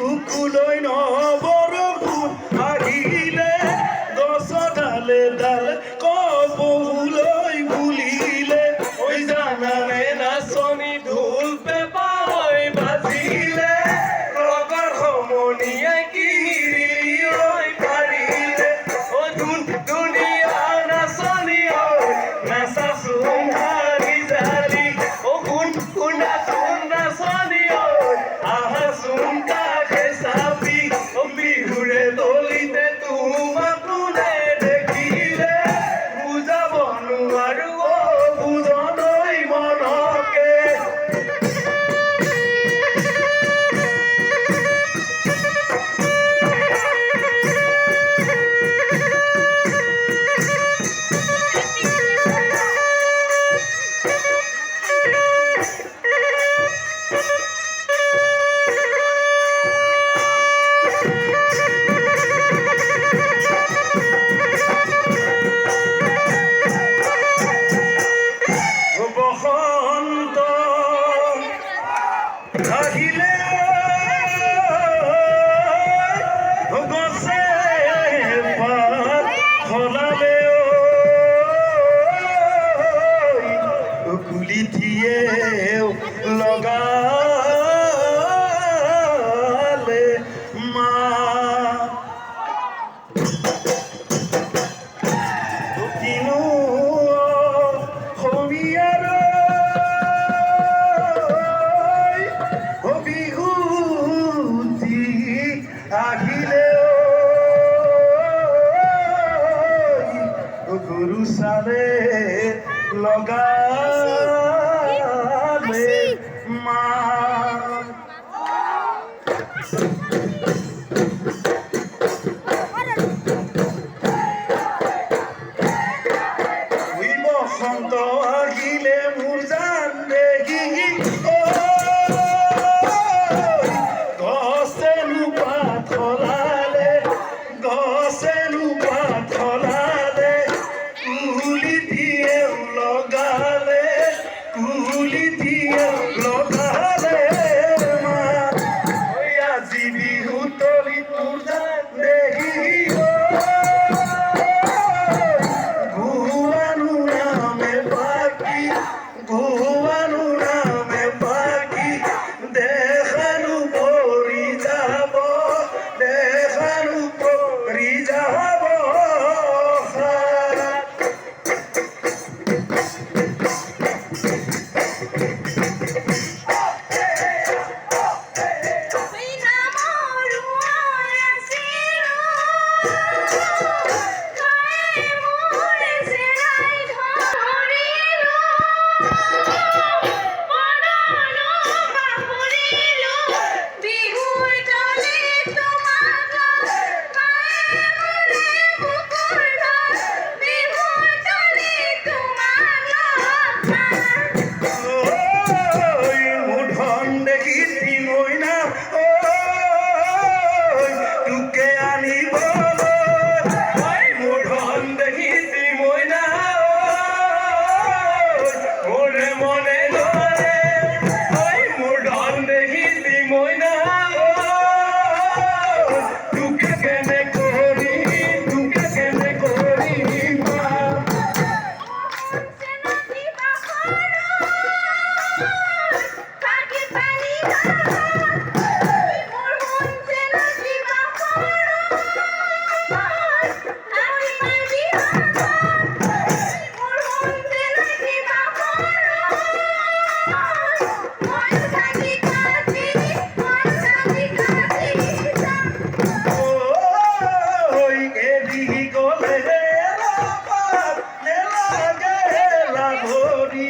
দুকুলয় নয়। লগাবে মা বসন্ত আগিলে মোর জান দেখি ও গছে নু পাথলালে গছে